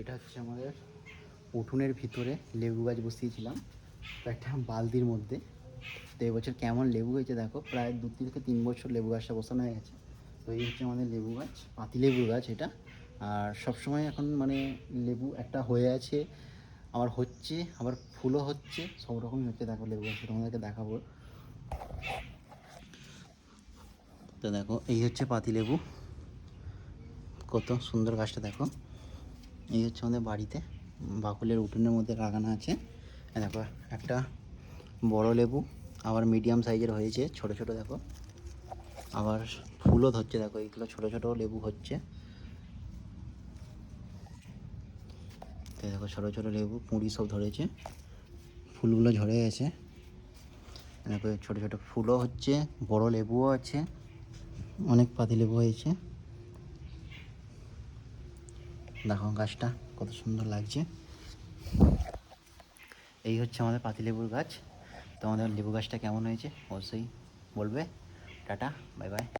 এটা হচ্ছে আমাদের উঠোনের ভিতরে লেবু গাছ বসিয়েছিলাম। একটা বালতির মধ্যে। তো এবছর কেমন লেবু হয়েছে দেখো, প্রায় দু তিন থেকে তিন বছর লেবু গাছটা বসানো হয়ে গেছে। তো এই হচ্ছে আমাদের লেবু গাছ, পাতি লেবু গাছ এটা। আর সবসময় এখন মানে লেবু একটা হয়ে আছে, আবার হচ্ছে, আবার ফুলও হচ্ছে, সব রকমই হচ্ছে দেখো লেবু গাছ তোমাদেরকে দেখাবো। তো দেখো, এই হচ্ছে পাতি লেবু। কত সুন্দর গাছটা দেখো। এই হচ্ছে আমাদের বাড়িতে বাকুলের উঠোনের মধ্যে লাগানো আছে। দেখো, একটা বড় লেবু, আবার মিডিয়াম সাইজের হয়েছে, ছোট ছোট দেখো। আবার ফুলও ধরছে, দেখো এইগুলো ছোট ছোট লেবু হচ্ছে। দেখো, ছোট ছোট লেবু, পুঁড়ি সব ধরেছে। ফুলগুলো ঝরে গেছে। দেখো, ছোট ছোট ফুলও হচ্ছে, বড় লেবুও আছে, অনেক পাতি লেবু হয়েছে। দেখো গাছটা, কত সুন্দর লাগছে। এই হচ্ছে আমাদের পাতিলেবুর গাছ। তো আমাদের লেবু গাছটা কেমন হয়েছে? অবশ্যই বলবে। Tata, bye bye.